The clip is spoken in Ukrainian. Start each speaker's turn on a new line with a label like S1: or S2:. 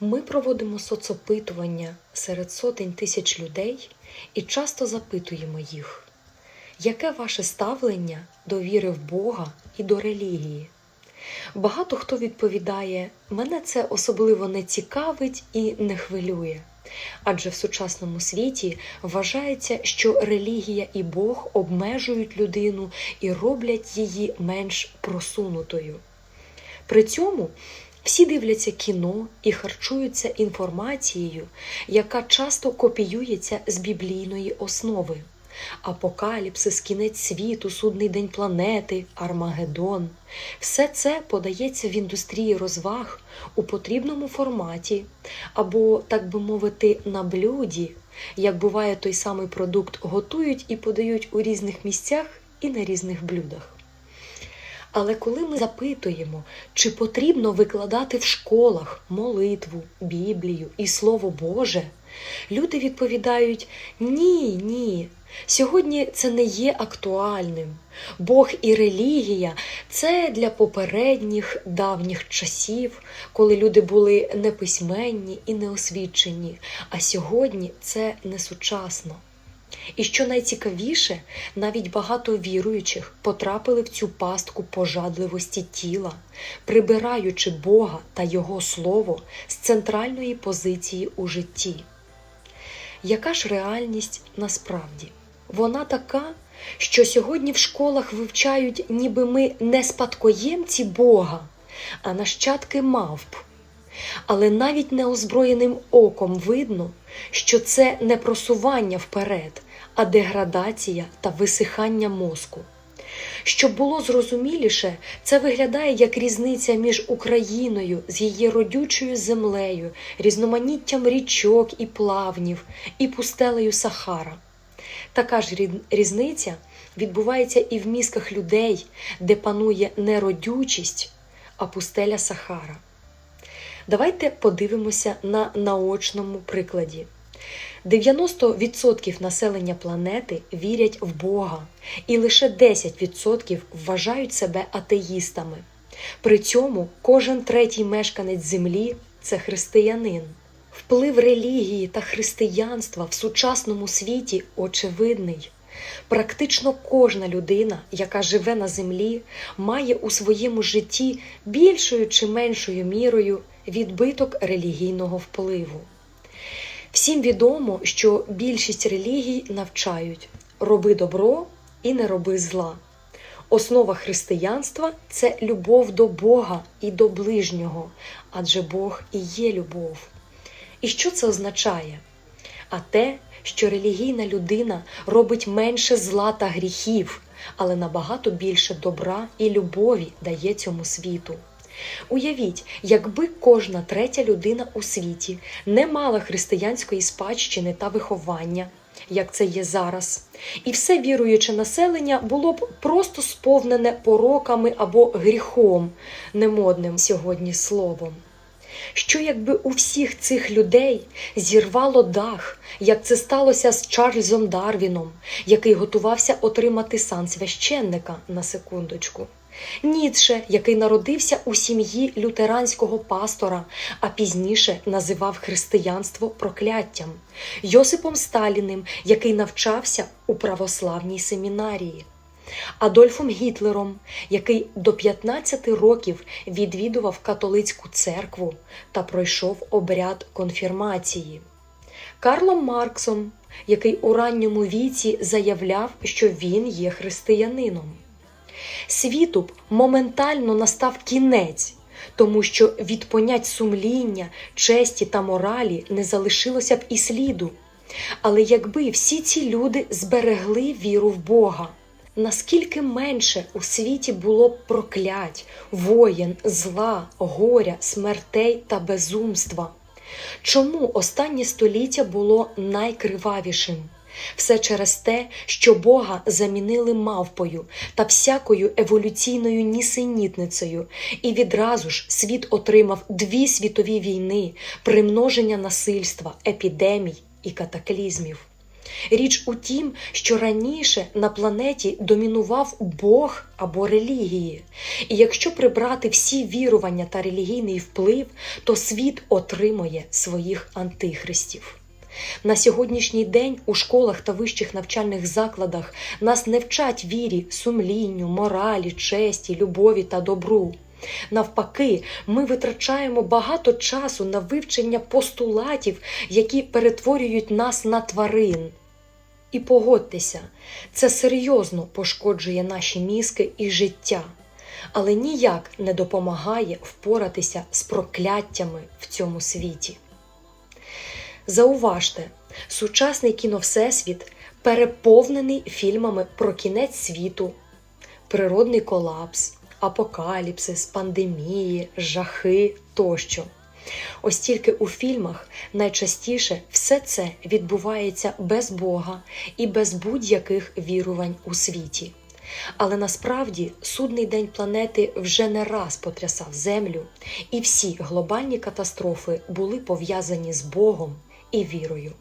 S1: Ми проводимо соцопитування серед сотень тисяч людей і часто запитуємо їх, яке ваше ставлення до віри в Бога і до релігії? Багато хто відповідає, мене це особливо не цікавить і не хвилює. Адже в сучасному світі вважається, що релігія і Бог обмежують людину і роблять її менш просунутою. При цьому всі дивляться кіно і харчуються інформацією, яка часто копіюється з біблійної основи. Апокаліпсис, кінець світу, судний день планети, Армагеддон. Все це подається в індустрії розваг у потрібному форматі, або, так би мовити, на блюді, як буває той самий продукт, готують і подають у різних місцях і на різних блюдах. Але коли ми запитуємо, чи потрібно викладати в школах молитву, Біблію і Слово Боже, люди відповідають: ні, ні. Сьогодні це не є актуальним. Бог і релігія це для попередніх давніх часів, коли люди були неписьменні і неосвічені, а сьогодні це не сучасно. І що найцікавіше, навіть багато віруючих потрапили в цю пастку пожадливості тіла, прибираючи Бога та Його Слово з центральної позиції у житті. Яка ж реальність насправді? Вона така, що сьогодні в школах вивчають, ніби ми не спадкоємці Бога, а нащадки мавп. Але навіть неозброєним оком видно, що це не просування вперед, а деградація та висихання мозку. Щоб було зрозуміліше, це виглядає як різниця між Україною з її родючою землею, різноманіттям річок і плавнів, і пустелею Сахара. Така ж різниця відбувається і в мізках людей, де панує не родючість, а пустеля Сахара. Давайте подивимося на наочному прикладі. 90% населення планети вірять в Бога, і лише 10% вважають себе атеїстами. При цьому кожен третій мешканець Землі це християнин. Вплив релігії та християнства в сучасному світі очевидний. Практично кожна людина, яка живе на землі, має у своєму житті більшою чи меншою мірою відбиток релігійного впливу. Всім відомо, що більшість релігій навчають роби добро і не роби зла. Основа християнства це любов до Бога і до ближнього, адже Бог і є любов. І що це означає? А те, що релігійна людина робить менше зла та гріхів, але набагато більше добра і любові дає цьому світу. Уявіть, якби кожна третя людина у світі не мала християнської спадщини та виховання, як це є зараз, і все віруюче населення було б просто сповнене пороками або гріхом, немодним сьогодні словом. Що якби у всіх цих людей зірвало дах, як це сталося з Чарльзом Дарвіном, який готувався отримати сан священника на секундочку. Ніцше, який народився у сім'ї лютеранського пастора, а пізніше називав християнство прокляттям, Йосипом Сталіним, який навчався у православній семінарії. Адольфом Гітлером, який до 15 років відвідував католицьку церкву та пройшов обряд конфірмації, Карлом Марксом, який у ранньому віці заявляв, що він є християнином. Світу б моментально настав кінець, тому що від понять сумління, честі та моралі не залишилося б і сліду. Але якби всі ці люди зберегли віру в Бога, наскільки менше у світі було проклять, воєн, зла, горя, смертей та безумства? Чому останнє століття було найкривавішим? Все через те, що Бога замінили мавпою та всякою еволюційною нісенітницею, і відразу ж світ отримав дві світові війни, примноження насильства, епідемій і катаклізмів. Річ у тім, що раніше на планеті домінував Бог або релігії. І якщо прибрати всі вірування та релігійний вплив, то світ отримує своїх антихристів. На сьогоднішній день у школах та вищих навчальних закладах нас не вчать вірі, сумлінню, моралі, честі, любові та добру. Навпаки, ми витрачаємо багато часу на вивчення постулатів, які перетворюють нас на тварин. І погодьтеся, це серйозно пошкоджує наші мізки і життя, але ніяк не допомагає впоратися з прокляттями в цьому світі. Зауважте, сучасний кіновсесвіт переповнений фільмами про кінець світу, природний колапс, апокаліпсис, пандемії, жахи тощо. Ось тільки у фільмах найчастіше все це відбувається без Бога і без будь-яких вірувань у світі. Але насправді судний день планети вже не раз потрясав Землю, і всі глобальні катастрофи були пов'язані з Богом і вірою.